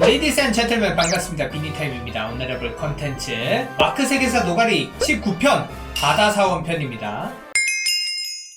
레이디스 앤 젠틀맨 반갑습니다. 비니타임입니다. 오늘 해볼 컨텐츠 마크 세계사 노가리 19편 바다사원 편입니다.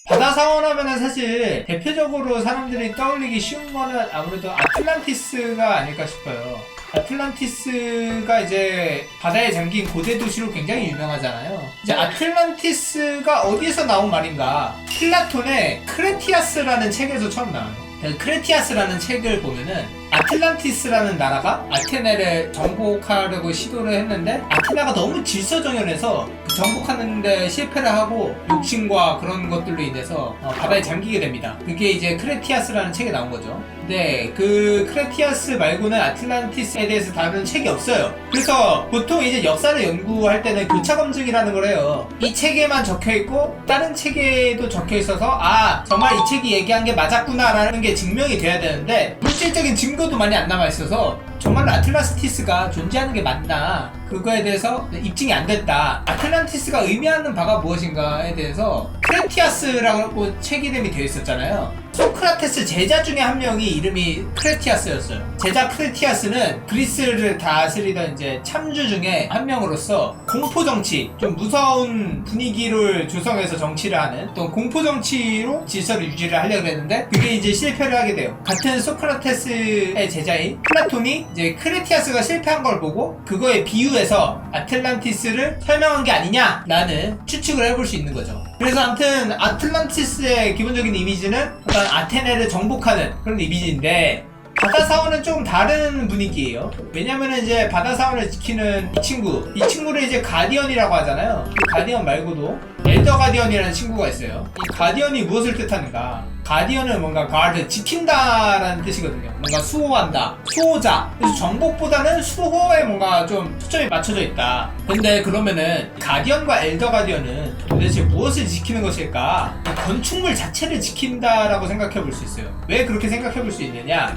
바다사원 하면은 사실 대표적으로 사람들이 떠올리기 쉬운 거는 아무래도 아틀란티스가 아닐까 싶어요. 아틀란티스가 이제 바다에 잠긴 고대 도시로 굉장히 유명하잖아요. 이제 아틀란티스가 어디에서 나온 말인가? 플라톤의 크레티아스라는 책에서 처음 나와요. 그 크레티아스라는 책을 보면은 아틀란티스라는 나라가 아테네를 정복하려고 시도를 했는데 아테네가 너무 질서정연해서 그 정복하는데 실패를 하고 욕심과 그런 것들로 인해서 어, 바다에 잠기게 됩니다. 그게 이제 크레티아스라는 책에 나온 거죠. 근데 그 크레티아스 말고는 아틀란티스에 대해서 다룬 책이 없어요. 그래서 보통 이제 역사를 연구할 때는 교차 검증이라는 걸 해요. 이 책에만 적혀 있고 다른 책에도 적혀 있어서 아 정말 이 책이 얘기한 게 맞았구나라는 게 증명이 돼야 되는데 물질적인 증거도 많이 안 남아 있어서 정말 아틀란티스가 존재하는 게 맞나 그거에 대해서 입증이 안 됐다. 아틀란티스가 의미하는 바가 무엇인가에 대해서 크레티아스라고 책 이름이 되어 있었잖아요. 소크라테스 제자 중에 한 명이 이름이 크레티아스였어요. 제자 크레티아스는 그리스를 다스리던 이제 참주 중에 한 명으로서 공포 정치, 좀 무서운 분위기를 조성해서 정치를 하는 어떤 공포 정치로 질서를 유지를 하려고 했는데 그게 이제 실패를 하게 돼요. 같은 소크라테스의 제자인 플라톤이 이제 크레티아스가 실패한 걸 보고 그거에 비유해서 아틀란티스를 설명한 게 아니냐라는 추측을 해볼 수 있는 거죠. 그래서 아무튼 아틀란티스의 기본적인 이미지는 어떤 아테네를 정복하는 그런 이미지인데 바다 사원은 좀 다른 분위기예요. 왜냐면은 이제 바다 사원을 지키는 이 친구, 이 친구를 이제 가디언이라고 하잖아요. 그 가디언 말고도 엘 더 가디언이라는 친구가 있어요. 이 가디언이 무엇을 뜻하는가? 가디언은 뭔가 가드 지킨다라는 뜻이거든요. 뭔가 수호한다, 수호자. 그래서 정복보다는 수호에 뭔가 좀 초점이 맞춰져 있다. 근데 그러면은 가디언과 엘더 가디언은 도대체 무엇을 지키는 것일까? 건축물 자체를 지킨다라고 생각해 볼 수 있어요. 왜 그렇게 생각해 볼 수 있느냐?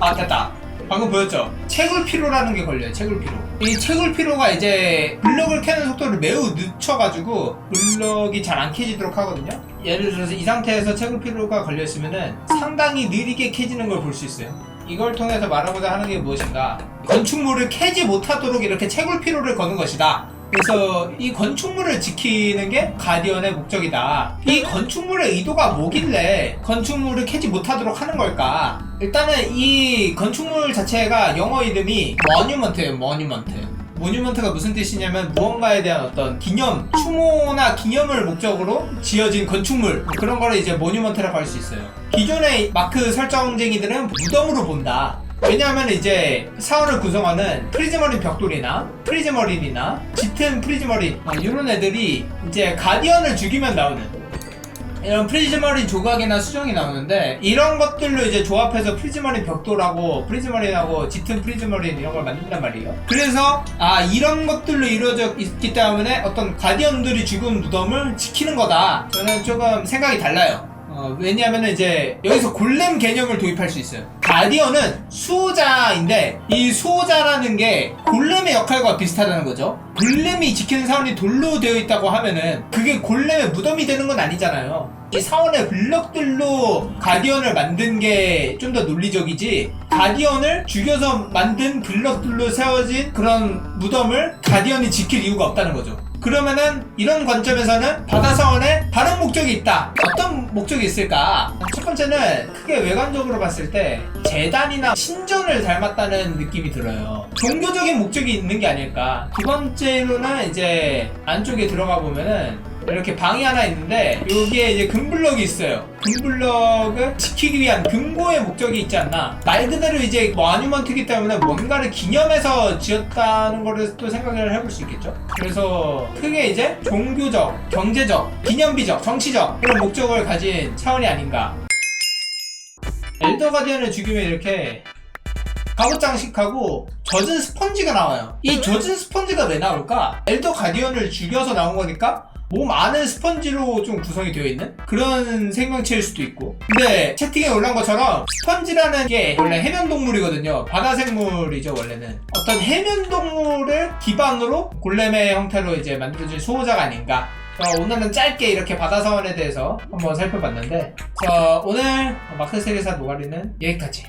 아 됐다 방금 보였죠? 채굴 피로라는 게 걸려요 채굴 피로 이 채굴 피로가 이제 블럭을 캐는 속도를 매우 늦춰가지고 블럭이 잘 안 캐지도록 하거든요. 예를 들어서 이 상태에서 채굴 피로가 걸려있으면은 상당히 느리게 캐지는 걸 볼 수 있어요. 이걸 통해서 말하고자 하는 게 무엇인가? 건축물을 캐지 못하도록 이렇게 채굴 피로를 거는 것이다 그래서 이 건축물을 지키는 게 가디언의 목적이다. 이 건축물의 의도가 뭐길래 건축물을 캐지 못하도록 하는 걸까? 일단은 이 건축물 자체가 영어 이름이 머뉴먼트예요, 머뉴먼트. 모뉴먼트가 무슨 뜻이냐면 무언가에 대한 어떤 기념, 추모나 기념을 목적으로 지어진 건축물 그런 거를 이제 모뉴먼트라고 할 수 있어요. 기존의 마크 설정쟁이들은 무덤으로 본다. 왜냐하면 이제 사원을 구성하는 프리즈머린 벽돌이나 프리즈머린이나 짙은 프리즈머린 어, 이런 애들이 이제 가디언을 죽이면 나오는 이런 프리즈머린 조각이나 수정이 나오는데 이런 것들로 이제 조합해서 프리즈머린 벽돌하고 프리즈머린하고 짙은 프리즈머린 이런 걸 만든단 말이에요. 그래서 아 이런 것들로 이루어져 있기 때문에 어떤 가디언들이 죽은 무덤을 지키는 거다. 저는 조금 생각이 달라요. 어, 왜냐하면 이제 여기서 골렘 개념을 도입할 수 있어요. 가디언은 수호자인데 이 수호자라는 게 골렘의 역할과 비슷하다는 거죠. 골렘이 지키는 사원이 돌로 되어 있다고 하면은 그게 골렘의 무덤이 되는 건 아니잖아요. 이 사원의 블럭들로 가디언을 만든 게 좀 더 논리적이지 가디언을 죽여서 만든 블럭들로 세워진 그런 무덤을 가디언이 지킬 이유가 없다는 거죠. 그러면은 이런 관점에서는 바다사원에 다른 목적이 있다. 어떤 목적이 있을까? 첫 번째는 크게 외관적으로 봤을 때 재단이나 신전을 닮았다는 느낌이 들어요. 종교적인 목적이 있는 게 아닐까. 두 번째로는 이제 안쪽에 들어가 보면은 이렇게 방이 하나 있는데 여기에 이제 금블럭이 있어요. 금블럭을 지키기 위한 금고의 목적이 있지 않나. 말 그대로 이제 마뉴먼트이기 때문에 뭔가를 기념해서 지었다는 거를 또 생각을 해볼 수 있겠죠. 그래서 크게 이제 종교적, 경제적, 기념비적, 정치적 그런 목적을 가진 차원이 아닌가. 엘더 가디언을 죽이면 이렇게 갑옷 장식하고 젖은 스펀지가 나와요. 이 젖은 스펀지가 왜 나올까? 엘더 가디언을 죽여서 나온 거니까 몸 안은 스펀지로 좀 구성이 되어 있는 그런 생명체일 수도 있고. 근데 채팅에 올라온 것처럼 스펀지라는 게 원래 해면 동물이거든요. 바다 생물이죠 원래는. 어떤 해면 동물을 기반으로 골렘의 형태로 이제 만들어진 수호자가 아닌가. 어, 오늘은 짧게 이렇게 바다 사원에 대해서 한번 살펴봤는데, 자, 오늘 마크 세계사 노가리는 여기까지.